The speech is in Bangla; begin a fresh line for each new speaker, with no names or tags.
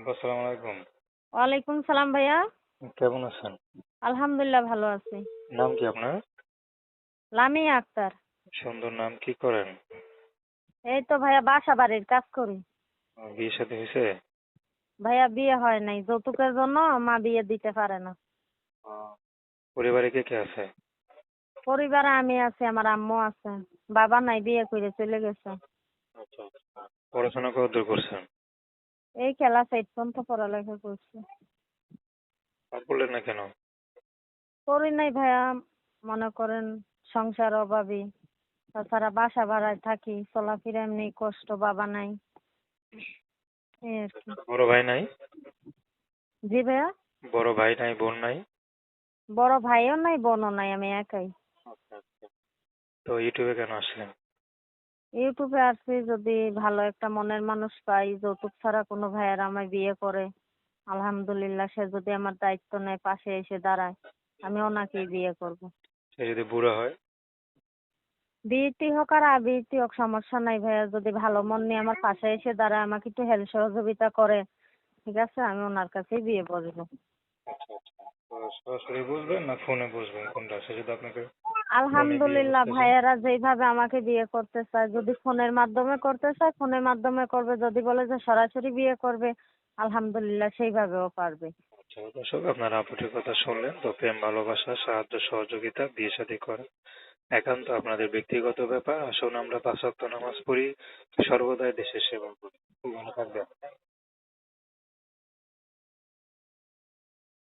আপা আসসালামু আলাইকুম।
ওয়ালাইকুম সালাম ভাইয়া।
কেমন আছেন?
আলহামদুলিল্লাহ ভালো আছি।
নাম কি আপনার?
লামিয়া আক্তার।
সুন্দর নাম কি করেন?
এই তো ভাইয়া বাসা বাড়ির কাজ করি।
বিয়ে সাথে হয়েছে?
ভাইয়া বিয়ে হয় নাই যৌতুকের জন্য মা বিয়ে দিতে পারে না।
পরিবারে কে কে আছে?
পরিবারে আমি আছি আমার আম্মু আছে বাবা নাই বিয়ে করে চলে গেছে।
আচ্ছা। পড়াশোনা কতদূর করছেন?
এই খেলা এইট পর্যন্ত পড়ালেখা করছি।
আর না কেন?
করি নাই ভাইয়া মনে করেন সংসার অভাবী। তাছাড়া বাসা ভাড়ায় থাকি চলাফেরা এমনি কষ্ট বাবা নাই। এই আর কি।
বড় ভাই নাই?
জি ভাইয়া?
বড় ভাই নাই বোন নাই?
বড় ভাইও নাই বোনও নাই আমি একাই।
তো ইউটিউবে কেন আসলেন?
ইউটিউবে আসছি যদি ভালো একটা মনের মানুষ পাই যৌতুক ছাড়া কোনো ভাইয়ের আমায় বিয়ে করে আলহামদুলিল্লাহ সে যদি আমার দায়িত্ব নেয় পাশে এসে দাঁড়ায় আমি ওনাকেই বিয়ে করব।
সে যদি বুড়ো হয়?
বিয়েটি হোক আর আবিয়েটি হোক সমস্যা নাই ভাইয়া যদি ভালো মন নিয়ে আমার পাশে এসে দাঁড়ায় আমাকে একটু হেল্প সহযোগিতা করে ঠিক আছে? আমি ওনার কাছেই বিয়ে বসবো
আচ্ছা আচ্ছা। সরাসরি বুঝবেন না ফোনে বুঝবেন কোনটা? সে যদি আপনাকে
আলহামদুলিল্লাহ ভাইয়েরা যেইভাবে আমাকে বিয়ে করতে চায় যদি ফোনের মাধ্যমে করতে চায় ফোনের মাধ্যমে করবে। যদি বলে যে সরাসরি বিয়ে করবে আলহামদুলিল্লাহ সেইভাবেও পারবে।
আচ্ছা দর্শক আপনারা আপুটির কথা শুনলেন তো প্রেম ভালোবাসা সাহায্য সহযোগিতা বিয়ে শাদী করা একান্ত আপনাদের ব্যক্তিগত ব্যাপার। আসুন আমরা পাঁচ নামাজ পড়ি সর্বদাই দেশের সেবা করি। ভালো থাকবেন।